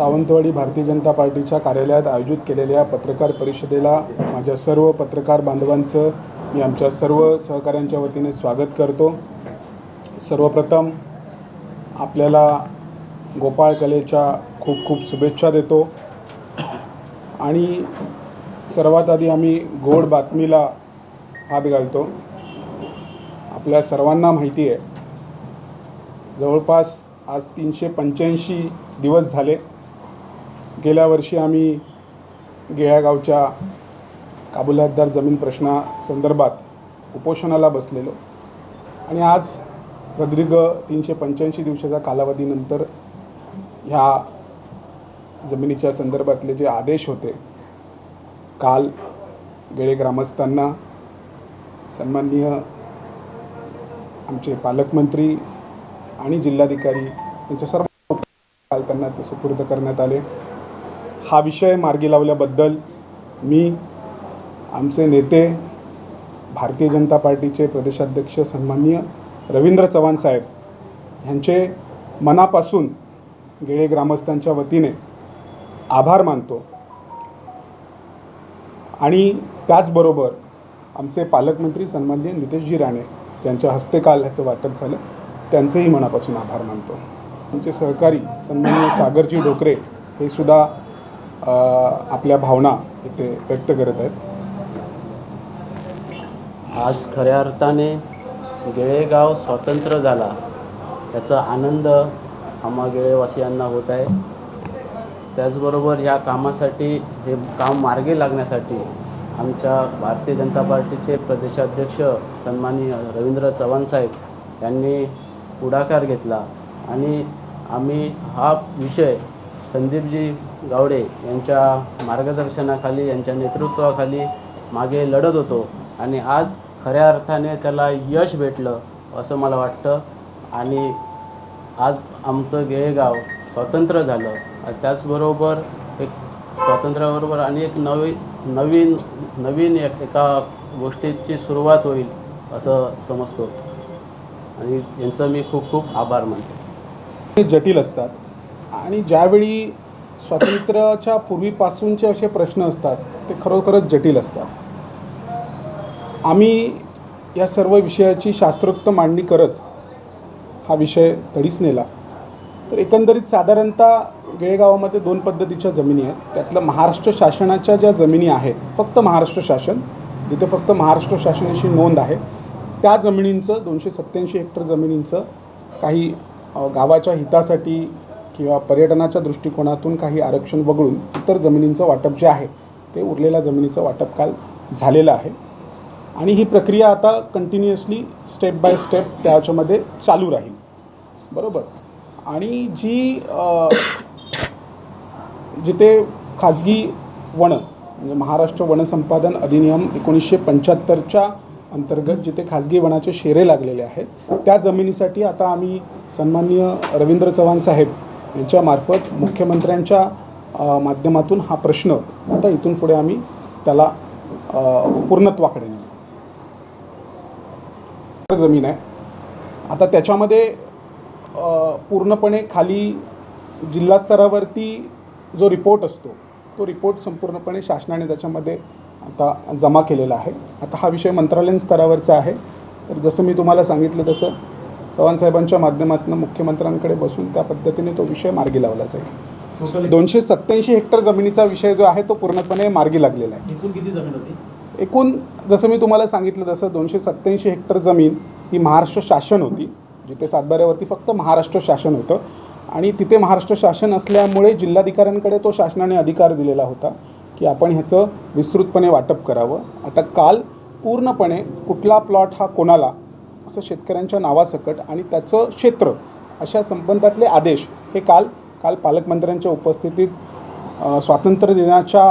सावंतवाडी भारतीय जनता पार्टीच्या कार्यालयात आयोजित केलेल्या पत्रकार परिषदेला माझ्या सर्व पत्रकार बांधवांचं मी आमच्या सर्व सहकाऱ्यांच्या वतीने स्वागत करतो. सर्वप्रथम आपल्याला गोपाळ कलेच्या खूप खूप शुभेच्छा देतो. आणि सर्वात आधी आम्ही गोड बातमीला हात घालतो. आपल्या सर्वांना माहिती आहे. जवळपास आज तीनशे पंच्याऐंशी दिवस झाले. गेल्या वर्षी आम्ही गेळ्यागावच्या काबुलातदार जमीन प्रश्नासंदर्भात उपोषणाला बसलेलो. आणि आज प्रदीर्घ तीनशे पंच्याऐंशी दिवसाच्या कालावधीनंतर ह्या जमिनीच्या संदर्भातले जे आदेश होते काल गेळे ग्रामस्थांना सन्माननीय आमचे पालकमंत्री आणि जिल्हाधिकारी यांच्या सर्व काल त्यांना ते सुपूर्द करण्यात आले. हा विषय मार्गी लावल्याबद्दल मी आमचे नेते भारतीय जनता पार्टीचे प्रदेशाध्यक्ष सन्माननीय रवींद्र चव्हाण साहेब ह्यांचे मनापासून गेळे ग्रामस्थांच्या वतीने आभार मानतो. आणि त्याचबरोबर आमचे पालकमंत्री सन्माननीय नितेशजी राणे ज्यांच्या हस्ते काल ह्याचं वाटप झालं त्यांचेही मनापासून आभार मानतो. आमचे सहकारी सन्माननीय सागरजी डोकरे हे सुद्धा आपल्या भावना इथे व्यक्त करत आहेत. आज खऱ्या अर्थाने गेळेगाव स्वतंत्र झाला. याचा आनंद आम्हा गेळेवासियांना होत आहे. त्याचबरोबर या कामासाठी हे काम मार्गी लागण्यासाठी आमच्या भारतीय जनता पार्टीचे प्रदेशाध्यक्ष सन्माननीय रवींद्र चव्हाण साहेब यांनी पुढाकार घेतला. आणि आम्ही हा विषय संदीपजी गावडे यांच्या मार्गदर्शनाखाली यांच्या नेतृत्वाखाली मागे लढत होतो. आणि आज खऱ्या अर्थाने त्याला यश भेटलं असं मला वाटतं. आणि आज आमचं गेळेगाव स्वतंत्र झालं. त्याचबरोबर एक स्वातंत्र्याबरोबर आणि एक नवी नवीन नवीन एक एका गोष्टीची सुरुवात होईल असं समजतो. आणि यांचं मी खूप खूप आभार मानतो. हे जटिल असतात. आणि ज्यावेळी स्वातंत्र्याच्या पूर्वीपासूनचे असे प्रश्न असतात ते खरोखरच जटिल असतात. आम्ही या सर्व विषयाची शास्त्रोक्त मांडणी करत हा विषय तडीस नेला. तर एकंदरीत साधारणतः गेळेगावामध्ये दोन पद्धतीच्या जमिनी आहेत. त्यातलं महाराष्ट्र शासनाच्या ज्या जमिनी आहेत फक्त महाराष्ट्र शासन जिथे फक्त महाराष्ट्र शासनाची नोंद आहे त्या जमिनींचं दोनशे सत्त्याऐंशी हेक्टर जमिनींचं काही गावाच्या हितासाठी किंवा पर्यटनाच्या दृष्टिकोनातून काही आरक्षण वगळून इतर जमिनींचं वाटप जे आहे ते उरलेल्या जमिनीचं वाटप काल झालेलं आहे. आणि ही प्रक्रिया आता कंटिन्युअसली स्टेप बाय स्टेप त्याच्यामध्ये चालू राहील. बरोबर? आणि जी जिथे खाजगी वनं म्हणजे महाराष्ट्र वनसंपादन अधिनियम एकोणीसशे पंच्याहत्तरच्या अंतर्गत जिथे खाजगी वनाचे शेरे लागलेले आहेत त्या जमिनीसाठी आता आम्ही सन्माननीय रवींद्र चव्हाण साहेब यांच्यामार्फत मुख्यमंत्र्यांच्या माध्यमातून हा प्रश्न आता इथून पुढे आम्ही त्याला पूर्णत्वाकडे नेऊ. जमीन आहे. आता त्याच्यामध्ये पूर्णपणे खाली जिल्हा स्तरावरती जो रिपोर्ट असतो तो रिपोर्ट संपूर्णपणे शासनाने त्याच्यामध्ये आता जमा केलेला आहे. आता हा विषय मंत्रालयीन स्तरावरचा आहे. तर जसं मी तुम्हाला सांगितलं तसं चव्हाणसाहेबांच्या माध्यमातून मुख्यमंत्र्यांकडे बसून त्या पद्धतीने तो विषय मार्गी लावला जाईल. दोनशे सत्त्याऐंशी हेक्टर जमिनीचा विषय जो आहे तो पूर्णपणे मार्गी लागलेला आहे. एकूण जसं मी तुम्हाला सांगितलं तसं दोनशे सत्त्याऐंशी हेक्टर जमीन ही महाराष्ट्र शासन होती जिथे सातबाऱ्यावरती फक्त महाराष्ट्र शासन होतं. आणि तिथे महाराष्ट्र शासन असल्यामुळे जिल्हाधिकाऱ्यांकडे तो शासनाने अधिकार दिलेला होता की आपण ह्याचं विस्तृतपणे वाटप करावं. आता काल पूर्णपणे कुठला प्लॉट हा कोणाला असं शेतकऱ्यांच्या नावासकट आणि त्याचं क्षेत्र अशा संबंधातले आदेश हे काल काल पालकमंत्र्यांच्या उपस्थितीत स्वातंत्र्य दिनाच्या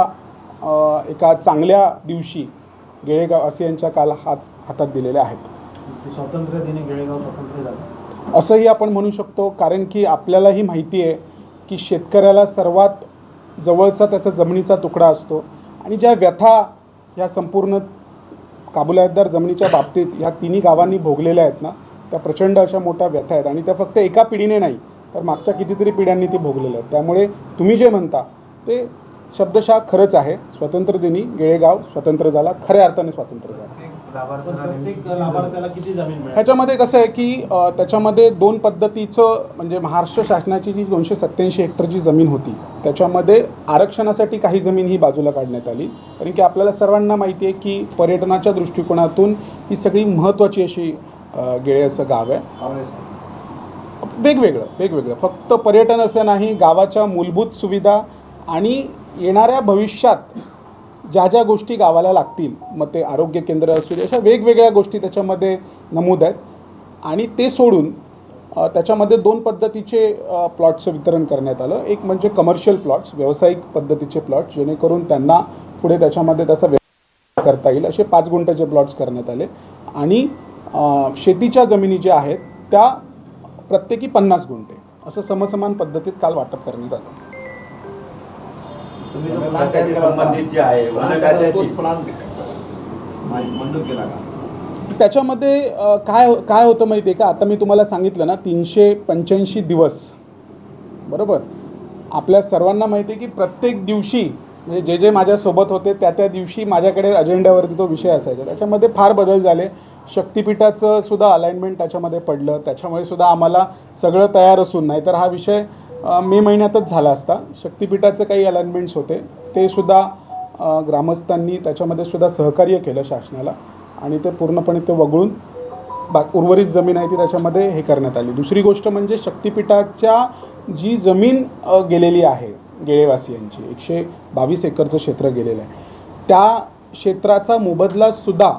एका चांगल्या दिवशी गेळेगाववासियांच्या काल हात हातात दिलेले आहेत. स्वातंत्र्य दिनी गेळेगाव स्वतंत्र झालं. असंही आपण म्हणू शकतो कारण की आपल्यालाही माहिती आहे की शेतकऱ्याला सर्वात जवळचा त्याचा जमिनीचा तुकडा असतो आणि ज्या व्यथा ह्या संपूर्ण काबुलायतदार जमिनीच्या बाबतीत ह्या तिन्ही गावांनी भोगलेल्या आहेत ना त्या प्रचंड अशा मोठ्या व्यथा आहेत आणि त्या फक्त एका पिढीने नाही तर मागच्या कितीतरी पिढ्यांनी ती भोगलेल्या आहेत. त्यामुळे तुम्ही जे म्हणता ते शब्दशः खरंच आहे. स्वतंत्र दिनी गेळेगाव स्वतंत्र झाला खऱ्या अर्थाने स्वतंत्र झाला. प्रत्येक लाभार्थ्याला किती जमीन मिळेल? ह्याच्यामध्ये कसं आहे की त्याच्यामध्ये दोन पद्धतीचं म्हणजे महाराष्ट्र शासनाची जी दोनशे सत्त्याऐंशी हेक्टरची जमीन होती त्याच्यामध्ये आरक्षणासाठी काही जमीन ही बाजूला काढण्यात आली. कारण की आपल्याला सर्वांना माहिती आहे की पर्यटनाच्या दृष्टिकोनातून ही सगळी महत्त्वाची अशी गेळे असं गाव आहे. वेगवेगळं वेगवेगळं. फक्त पर्यटन असं नाही गावाच्या मूलभूत सुविधा आणि येणाऱ्या भविष्यात ज्या ज्या गोष्टी गावाला लागतील मग ते आरोग्य केंद्र असू दे अशा वेगवेगळ्या गोष्टी त्याच्यामध्ये नमूद आहेत. आणि ते सोडून त्याच्यामध्ये दोन पद्धतीचे प्लॉट्सचं वितरण करण्यात आलं. एक म्हणजे कमर्शियल प्लॉट्स व्यावसायिक पद्धतीचे प्लॉट्स जेणेकरून त्यांना पुढे त्याच्यामध्ये त्याचा व्यवसाय करता येईल असे पाच गुंठ्याचे प्लॉट्स करण्यात आले. आणि शेतीच्या जमिनी ज्या आहेत त्या प्रत्येकी पन्नास गुंठे. असं समसमान पद्धतीत काल वाटप करण्यात आलं. तुम्ही जो वन प्लॅन तयार खात्याची केला होता, संबंधित जे आहे प्लॅन मंजूर केला का? त्याच्यामध्ये काय काय होतं माहिती आहे का? आता मी तुम्हाला सांगितलं ना तीनशे पंच्याऐंशी दिवस. बरोबर? आपल्या सर्वांना माहिती आहे की प्रत्येक दिवशी म्हणजे जे जे माझ्यासोबत होते त्या त्या दिवशी माझ्याकडे अजेंड्यावरती तो विषय असायचा. त्याच्यामध्ये फार बदल झाले. शक्तिपीठाचं सुद्धा अलाइनमेंट त्याच्यामध्ये पडलं. त्याच्यामुळे सुद्धा आम्हाला सगळं तयार असून नाहीतर हा विषय मे महिन्यातच झाला असता. शक्तिपीठाचे काही अलाइनमेंट्स होते. ते सुद्धा ग्रामस्थांनी त्याच्यामध्ये सुद्धा सहकार्य केलं शासनाला आणि ते पूर्णपणे ते वगळून बा उर्वरित जमीन आहे ती त्याच्यामध्ये हे करण्यात आली. दुसरी गोष्ट म्हणजे शक्तिपीठाच्या जी जमीन गेलेली आहे गेळेवासियांची एकशे बावीस एकरचं क्षेत्र गेलेलं आहे. त्या क्षेत्राचा मोबदलासुद्धा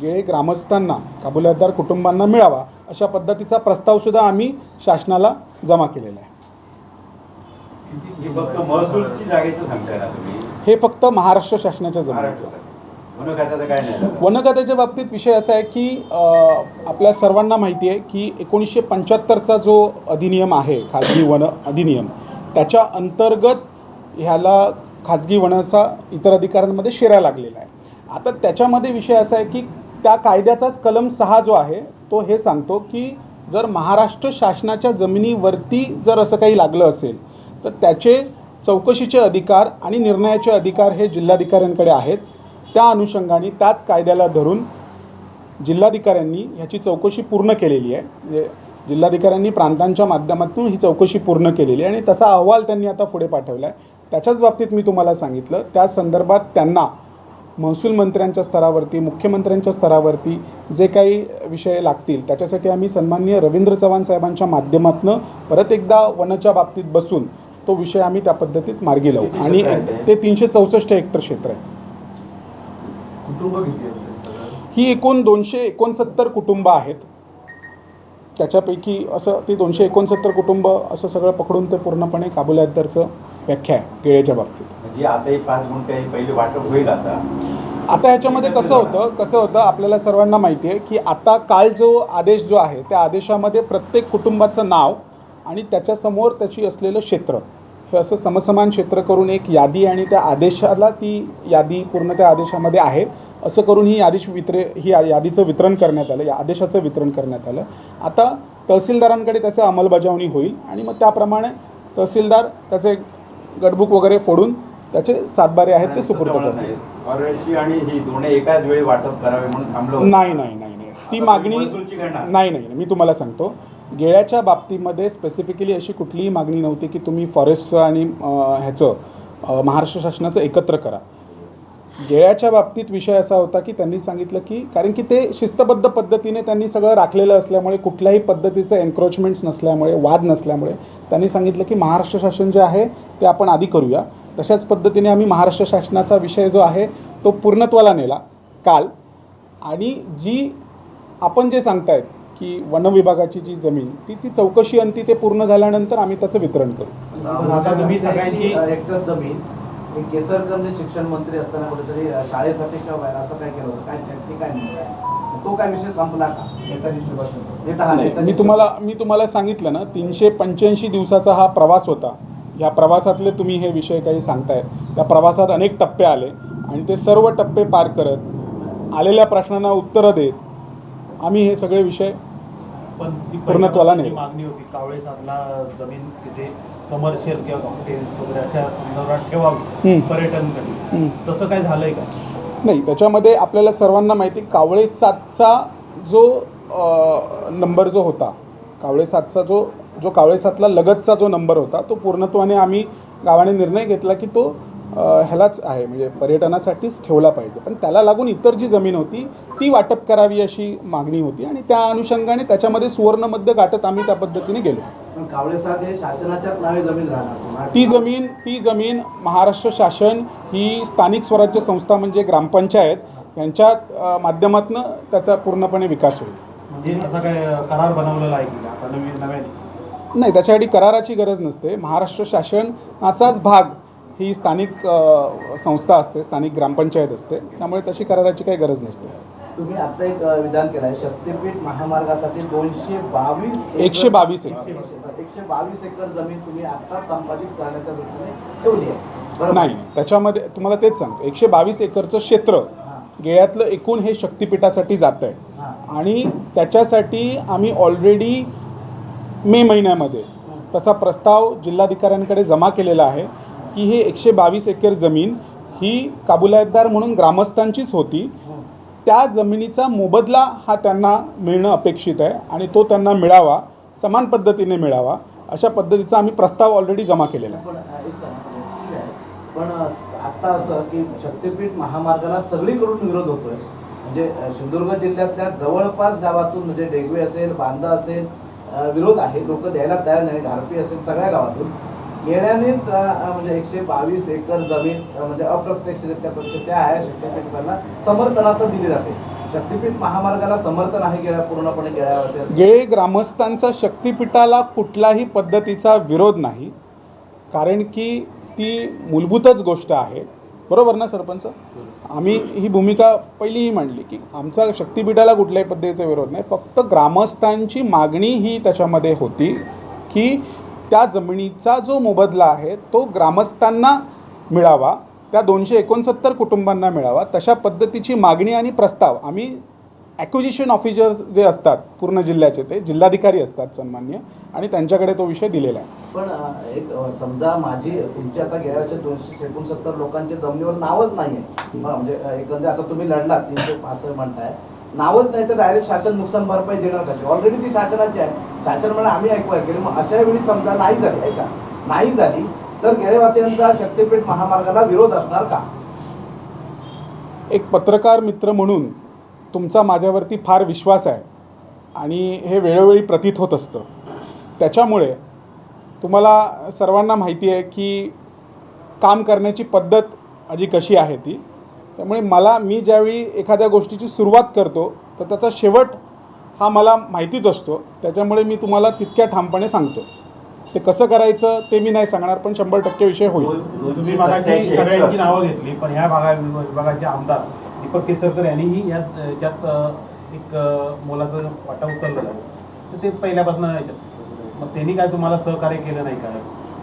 गेळे ग्रामस्थांना काबुल्यातदार कुटुंबांना मिळावा अशा पद्धतीचा प्रस्तावसुद्धा आम्ही शासनाला जमा केलेला आहे. ही फक्त महसूलची जागेचं सांगताय ना तुम्ही? हे फक्त महाराष्ट्र शासनाच्या जमिनीचं. महाराष्ट्रात वन खात्याचं काय नाही. झालं? वन खात्याच्या बाबतीत विषय असा आहे की अ, आपल्या सर्वांना माहिती आहे की एकोणीसशे पंच्याहत्तरचा जो अधिनियम आहे खाजगी वन अधिनियम त्याच्या अंतर्गत ह्याला खाजगी वनाचा इतर अधिकारांमध्ये शेरा लागलेला आहे. आता त्याच्यामध्ये विषय असा आहे की त्या कायद्याचाच कलम सहा जो आहे तो हे सांगतो की जर महाराष्ट्र शासनाच्या जमिनीवरती जर असं काही लागलं असेल तर त्याचे चौकशीचे अधिकार आणि निर्णयाचे अधिकार हे जिल्हाधिकाऱ्यांकडे आहेत. त्या अनुषंगाने त्याच कायद्याला धरून जिल्हाधिकाऱ्यांनी ह्याची चौकशी पूर्ण केलेली आहे. म्हणजे जिल्हाधिकाऱ्यांनी प्रांतांच्या माध्यमातून ही चौकशी पूर्ण केलेली आहे आणि तसा अहवाल त्यांनी आता पुढे पाठवला आहे त्याच्याच बाबतीत मी तुम्हाला सांगितलं त्या संदर्भात त्यांना महसूल मंत्र्यांच्या स्तरावरती मुख्यमंत्र्यांच्या स्तरावरती जे काही विषय लागतील त्याच्यासाठी आम्ही सन्माननीय रवींद्र चव्हाण साहेबांच्या माध्यमातून परत एकदा वनाच्या बाबतीत बसून तो विषय आम्ही त्या पद्धतीत मार्गी लावू. आणि ते? तीनशे चौसष्ट हेक्टर क्षेत्र आहे. ही एकूण दोनशे एकोणसत्तर कुटुंब आहेत. त्याच्यापैकी असं ती दोनशे एकोणसत्तर कुटुंब असं सगळं पकडून ते पूर्णपणे काबुल्यादरचं व्याख्या आहे केळेच्या बाबतीत. म्हणजे आता ह्याच्यामध्ये कसं होतं कसं होतं आपल्याला सर्वांना माहिती आहे की आता काल जो आदेश जो आहे त्या आदेशामध्ये प्रत्येक कुटुंबाचं नाव आणि त्याच्यासमोर त्याची असलेलं क्षेत्र. हे असं समसमान क्षेत्र करून एक यादी आणि त्या आदेशाला ती यादी पूर्ण त्या आदेशामध्ये आहे. असं करून ही यादी वितरे ही यादीचं वितरण करण्यात आलं. या आदेशाचं वितरण करण्यात आलं. आता तहसीलदारांकडे त्याचं अंमलबजावणी होईल आणि मग त्याप्रमाणे तहसीलदार त्याचे गडबुक वगैरे फोडून त्याचे सातबारे आहेत ते सुपूर्द करतील. फॉरेस्टची आणि ही दोन्ही एकाच वेळी करावे म्हणून थांबलो. नाही नाही नाही ती मागणी नाही नाही. मी तुम्हाला सांगतो. गेळ्याच्या बाबतीमध्ये स्पेसिफिकली अशी कुठलीही मागणी नव्हती की तुम्ही फॉरेस्टचं आणि ह्याचं महाराष्ट्र शासनाचं एकत्र करा. गेळ्याच्या बाबतीत विषय असा होता की त्यांनी सांगितलं की कारण की ते शिस्तबद्ध पद्धतीने त्यांनी सगळं राखलेलं असल्यामुळे कुठल्याही पद्धतीचं एन्क्रोचमेंट्स नसल्यामुळे वाद नसल्यामुळे त्यांनी सांगितलं की महाराष्ट्र शासन जे आहे ते आपण आधी करूया. तशाच पद्धतीने आम्ही महाराष्ट्र शासनाचा विषय जो आहे तो पूर्णत्वाला नेला. काल. आणि जी आपण जे सांगतायत की वन विभागाची जी जमीन ती ती चौकशी अंती ते पूर्ण झाल्यानंतर आम्ही त्याचं वितरण करू. आता तुम्ही सगळ्यांची हेक्टर जमीन हे केसरकरने शिक्षण मंत्री असताना कुठेतरी शाळेसाठी किंवा बाहेर असं काय केलं होतं? काय काय म्हणताय? तो काय विषय संपला का? नेताजी सुभाष नेता हा नाही, नेताजी मी तुम्हाला मी तुम्हाला सांगितलं ना तीनशे पंच्याऐंशी दिवसाचा हा प्रवास होता. या प्रवासातले तुम्ही हे विषय काही सांगताय. त्या प्रवासात अनेक टप्पे आले आणि ते सर्व टप्पे पार करत आलेल्या प्रश्नांना उत्तरं देत आम्ही हे सगळे विषय पूर्णत्वाला नेलं. मागणी होती कावळे साधला जमीन तिथे कमर्शियल किंवा हॉटेल्स वगैरे अशा संदर्भात ठेवावी. पर्यटनसाठी. तसं काय झालंय का नाही त्याच्यामध्ये आपल्याला सर्वांना माहिती कावळे सातचा जो नंबर जो होता कावळे सातचा जो जो कावळे सातला लगतचा जो नंबर होता तो पूर्णत्वाने आम्ही गावाने निर्णय घेतला की तो ह्यालाच आहे म्हणजे पर्यटनासाठीच ठेवला पाहिजे. पण त्याला लागून इतर जी जमीन होती ती वाटप करावी अशी मागणी होती आणि त्या अनुषंगाने त्याच्यामध्ये सुवर्णमध्य गाठत आम्ही त्या पद्धतीने गेलो. हे ती जमीन ती जमीन महाराष्ट्र शासन ही स्थानिक स्वराज्य संस्था म्हणजे ग्रामपंचायत यांच्या माध्यमातनं त्याचा पूर्णपणे विकास होईल. म्हणजे करार बनवलेला आहे नाही त्याच्यासाठी कराराची गरज नसते. महाराष्ट्र शासनाचाच भाग ही स्थानिक संस्था असते स्थानिक ग्रामपंचायत असते. त्यामुळे तशी कराराची काही गरज नसते. तुम्ही आता एक विधान केलंय. शक्तीपीठ महामार्गासाठी दोनशे बावीस एकशे बावीस एकर. एकशे बावीस एकर जमीन तुम्ही आता संपादित करण्याच्या दृष्टीने ठेवली आहे. नाही त्याच्यामध्ये तुम्हाला तेच सांगतो. एकशे बावीस एकरचं क्षेत्र गेळ्यातलं एकूण हे शक्तिपीठासाठी जातं आहे. आणि त्याच्यासाठी आम्ही ऑलरेडी मे महिन्यामध्ये त्याचा प्रस्ताव जिल्हाधिकाऱ्यांकडे जमा केलेला आहे. की हे एकशे बावीस एकर जमीन ही काबुलायतदार म्हणून ग्रामस्थांचीच होती. त्या जमिनीचा मोबदला हा त्यांना मिळणं अपेक्षित आहे आणि तो त्यांना मिळावा समान पद्धतीने मिळावा अशा पद्धतीचा आम्ही प्रस्ताव ऑलरेडी जमा केलेला आहे. पण म्हणजे आता असं की शक्तीपीठ महामार्गाला सगळीकडून विरोध होतोय. म्हणजे सिंधुदुर्ग जिल्ह्यातल्या जवळपास गावातून म्हणजे डेगवे असेल बांदा असेल विरोध आहे. लोक द्यायला तयार नाही. घारपी असेल सगळ्या गावातून. येण्यानेच म्हणजे एकशे बावीस एकर जमीन म्हणजे अप्रत्यक्षरित्या त्या आहे शक्तीपीठांना समर्थना तर दिली जाते. शक्तीपीठ महामार्गाला समर्थन आहे गेल्या पूर्णपणे गेल्या वर्षी ग्रामस्थांचा शक्तिपीठाला कुठल्याही पद्धतीचा विरोध नाही कारण की ती मूलभूतच गोष्ट आहे. बरोबर ना सरपंच? आम्ही ही भूमिका पहिलीही मांडली की आमचा शक्तिपीठाला कुठल्याही पद्धतीचा विरोध नाही. फक्त ग्रामस्थांची मागणी ही त्याच्यामध्ये होती की त्या जमिनीचा जो मोबदला आहे तो ग्रामस्थांना मिळावा त्या दोनशे एकोणसत्तर कुटुंबांना मिळावा तशा पद्धतीची मागणी आणि प्रस्ताव. आम्ही ॲक्विजिशन ऑफिसर्स जे असतात पूर्ण जिल्ह्याचे ते जिल्हाधिकारी असतात सन्मान्य आणि त्यांच्याकडे तो विषय दिलेला आहे. पण एक समजा माझी तुमची आता गेल्या वर्षी दोनशे एकोणसत्तर लोकांच्या जमिनीवर नावच नाहीये. बरं, म्हणजे एकंदर आता तुम्ही लढलात तीनशे पासष्ट म्हणताय. नावच नाही तर डायरेक्ट शासन नुकसान भरपाई देणार त्याची ऑलरेडी ती शासनाची आहे. शासन म्हणा आम्ही ऐकवाय ऐकेल मग अशा वेळी समजा नाही झाली आहे का? नाही झाली तर गेळेवासियांचा शक्तीपीठ महामार्गाला विरोध असणार का? एक पत्रकार मित्र म्हणून तुमचा माझ्यावरती फार विश्वास आहे आणि हे वेळोवेळी प्रतीत होत असतं. त्याच्यामुळे तुम्हाला सर्वांना माहिती आहे की काम करण्याची पद्धत माझी कशी आहे ती. त्यामुळे मला मी ज्यावेळी एखाद्या गोष्टीची सुरुवात करतो तर त्याचा शेवट हा मला माहितीच असतो. त्याच्यामुळे मी तुम्हाला तितक्या ठामपणे सांगतो. ते कसं करायचं ते मी नाही सांगणार पण शंभर टक्के विषय होईल. तुम्ही सगळ्यांची नावं घेतली पण ह्या भागा विभागाचे आमदार दीपक केसरकर यांनीही यात एक मोलाचं वाटा उचललेला आहे. तर ते पहिल्यापासून याच्यात मग त्यांनी काय तुम्हाला सहकार्य केलं नाही काय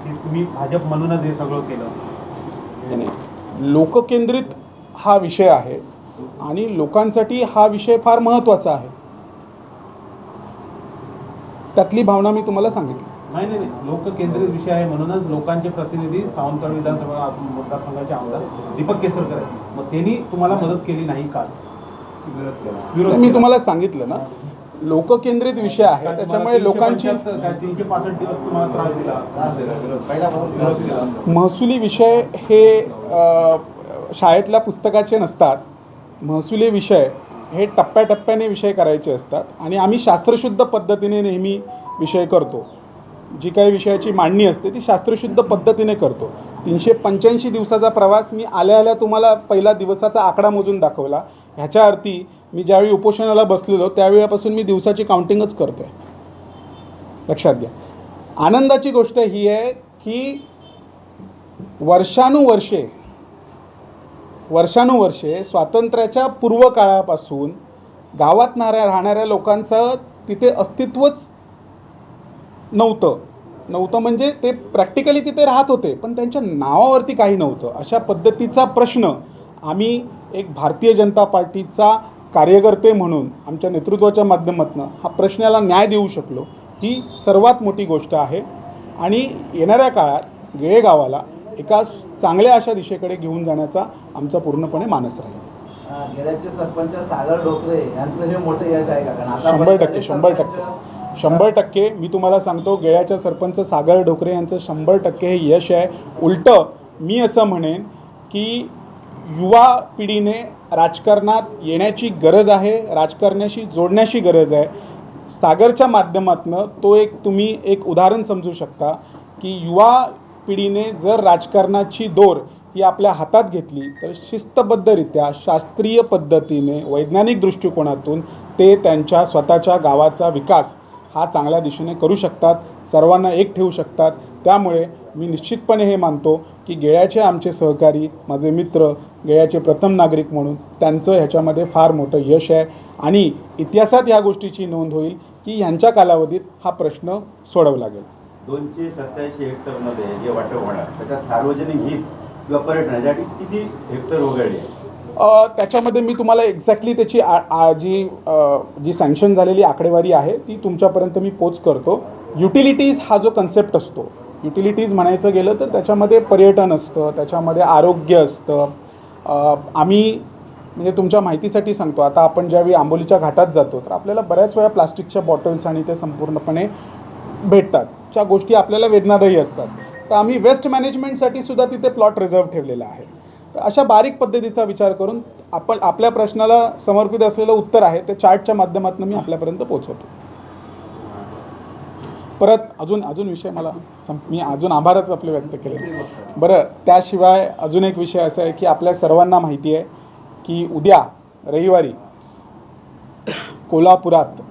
की तुम्ही भाजप म्हणूनच हे सगळं केलं. लोककेंद्रित हा विषय आहे आणि लोकांसाठी हा विषय फार महत्त्वाचा आहे. त्यातली भावना मी तुम्हाला सांगितली. नाही नाही नाही. लोक केंद्रित विषय आहे म्हणूनच लोकांचे प्रतिनिधी सावंतवाडी विधानसभा मतदारसंघाचे आमदार दीपक केसरकर आहेत. मग त्यांनी तुम्हाला मदत केली नाही का? विरोध मी. तुम्हाला सांगितलं ना लोककेंद्रित विषय आहे. त्याच्यामुळे तुम्हाला लोकांची 375 काय तीनशे पासष्ट दिवस तुम्हाला त्रास दिला? महसुली विषय हे शाळेतल्या पुस्तकाचे नसतात महसुली विषय हे टप्प्याटप्प्याने विषय करायचे असतात आणि आम्ही शास्त्रशुद्ध पद्धतीने नेहमी विषय करतो. जी काही विषयाची मांडणी असते ती शास्त्रशुद्ध पद्धतीने करतो. तीनशे पंच्याऐंशी दिवसाचा प्रवास मी आल्या आल्या तुम्हाला पहिला दिवसाचा आकडा मोजून दाखवला. ह्याच्या अर्थी मी ज्यावेळी उपोषणाला बसलेलो त्यावेळेपासून मी दिवसाची काउंटिंगच करतो आहे लक्षात घ्या. आनंदाची गोष्ट ही आहे की वर्षानुवर्षे वर्षानुवर्षे स्वातंत्र्याच्या पूर्व काळापासून गावात नाऱ्या राहणाऱ्या लोकांचं तिथे अस्तित्वच नव्हतं. नव्हतं म्हणजे ते प्रॅक्टिकली तिथे राहत होते पण त्यांच्या नावावरती काही नव्हतं. अशा पद्धतीचा प्रश्न आम्ही एक भारतीय जनता पार्टीचा कार्यकर्ते म्हणून आमच्या नेतृत्वाच्या माध्यमातून हा प्रश्नाला न्याय देऊ शकलो. ही सर्वात मोठी गोष्ट आहे. आणि येणाऱ्या काळात गेळेगावाला एका चांगल्या अशा दिशेकडे घेऊन जाण्याचा आमचा पूर्णपणे मानस राहील. सरपंच सागर डोकरे यांचं हे मोठं यश आहे का? शंभर टक्के शंभर टक्के. शंभर टक्के मी तुम्हाला सांगतो गेळ्याच्या सरपंच सागर डोकरे यांचं शंभर टक्के हे यश आहे. उलटं मी असं म्हणेन की युवा पिढीने राजकारणात येण्याची गरज आहे राजकारण्याशी जोडण्याची गरज आहे. सागरच्या माध्यमातून तो एक तुम्ही एक उदाहरण समजू शकता की युवा पिढीने जर राजकारणाची दोर ही आपल्या हातात घेतली तर शिस्तबद्धरित्या शास्त्रीय पद्धतीने वैज्ञानिक दृष्टिकोनातून ते त्यांच्या स्वतःच्या गावाचा विकास हा चांगल्या दिशेने करू शकतात सर्वांना एक ठेवू शकतात. त्यामुळे मी निश्चितपणे हे मानतो की गेळ्याचे आमचे सहकारी माझे मित्र गेळ्याचे प्रथम नागरिक म्हणून त्यांचं ह्याच्यामध्ये फार मोठं यश आहे. आणि इतिहासात ह्या गोष्टीची नोंद होईल की ह्यांच्या कालावधीत हा प्रश्न सोडवला गेला दोनशे सत्याऐंशी हेक्टरमध्ये जे वाटप होणार. त्याच्यात सार्वजनिक हित किंवा पर्यटनासाठी किती हेक्टर वगळले? त्याच्यामध्ये मी तुम्हाला एक्झॅक्टली त्याची आ, आ, जी जी सँक्शन झालेली आकडेवारी आहे ती तुमच्यापर्यंत मी पोच करतो. युटिलिटीज हा जो कन्सेप्ट असतो युटिलिटीज म्हणायचं गेलं तर त्याच्यामध्ये पर्यटन असतं त्याच्यामध्ये आरोग्य असतं. आम्ही म्हणजे तुमच्या माहितीसाठी सांगतो आता आपण ज्यावेळी आंबोलीच्या घाटात जातो तर आपल्याला बऱ्याच वेळा प्लास्टिकच्या बॉटल्स आणि ते संपूर्णपणे भेटतात. ज्या गोष्टी आपल्याला वेदनादायी असतात. तर आम्ही वेस्ट मॅनेजमेंटसाठी सुद्धा तिथे प्लॉट रिझर्व ठेवलेला आहे. तर अशा बारीक पद्धतीचा विचार करून आपण आपल्या प्रश्नाला समर्पित असलेलं उत्तर आहे ते चार्टच्या माध्यमातून मी आपल्यापर्यंत पोहोचवतो. परत अजून अजून विषय मला संप मी अजून आभारच आपले व्यक्त केले. बरं त्याशिवाय अजून एक विषय असा आहे की आपल्या सर्वांना माहिती आहे की उद्या रविवारी कोल्हापुरात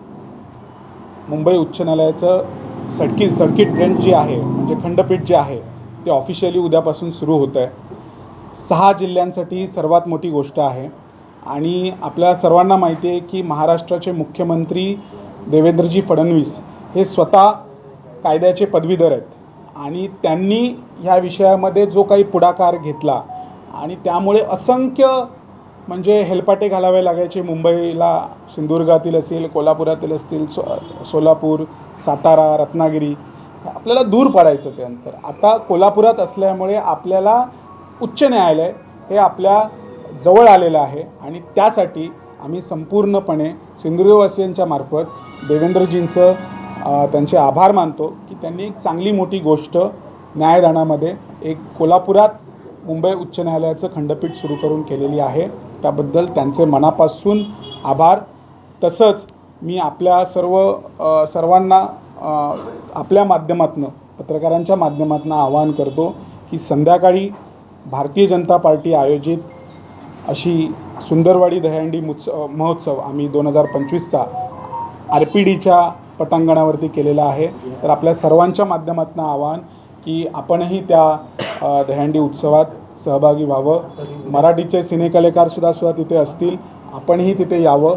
मुंबई उच्च न्यायालयाचं सडकी सर्किट ब्रेंच जी आहे म्हणजे खंडपीठ जे आहे ते ऑफिशियली उद्यापासून सुरू होतं आहे. सहा जिल्ह्यांसाठी सर्वात मोठी गोष्ट आहे. आणि आपल्या सर्वांना माहिती आहे की महाराष्ट्राचे मुख्यमंत्री देवेंद्रजी फडणवीस हे स्वतः कायद्याचे पदवीधर आहेत. आणि त्यांनी ह्या विषयामध्ये जो काही पुढाकार घेतला आणि त्यामुळे असंख्य म्हणजे हेलपाटे घालावे लागायचे. मुंबईला सिंधुदुर्गातील असतील कोल्हापुरातील असतील सो सोलापूर सातारा रत्नागिरी आपल्याला दूर पडायचं ते अंतर. आता कोल्हापुरात असल्यामुळे आपल्याला उच्च न्यायालय हे आपल्या जवळ आलेलं आहे आणि त्यासाठी आम्ही संपूर्णपणे सिंधुदुर्गवासियांच्या मार्फत देवेंद्रजींचं त्यांचे आभार मानतो की त्यांनी एक चांगली मोठी गोष्ट न्यायदानामध्ये एक कोल्हापुरात मुंबई उच्च न्यायालयाचं खंडपीठ सुरू करून केलेली आहे. त्याबद्दल त्यांचे मनापासून आभार. तसंच मी आपल्या सर्व सर्वांना आपल्या माध्यमातनं पत्रकारांच्या माध्यमातून आवाहन करतो की संध्याकाळी भारतीय जनता पार्टी आयोजित अशी सुंदरवाडी दहीहंडी मुत्सव महोत्सव आम्ही दोन हजार पंचवीसचा आर पी डीच्या पटांगणावरती केलेला आहे. तर आपल्या सर्वांच्या माध्यमातून आवाहन की आपणही त्या अ, उत्सवात सहभागी व्हावं. मराठीचे सिनेकलेकारसुद्धा सुद्धा तिथे असतील. आपणही तिथे यावं.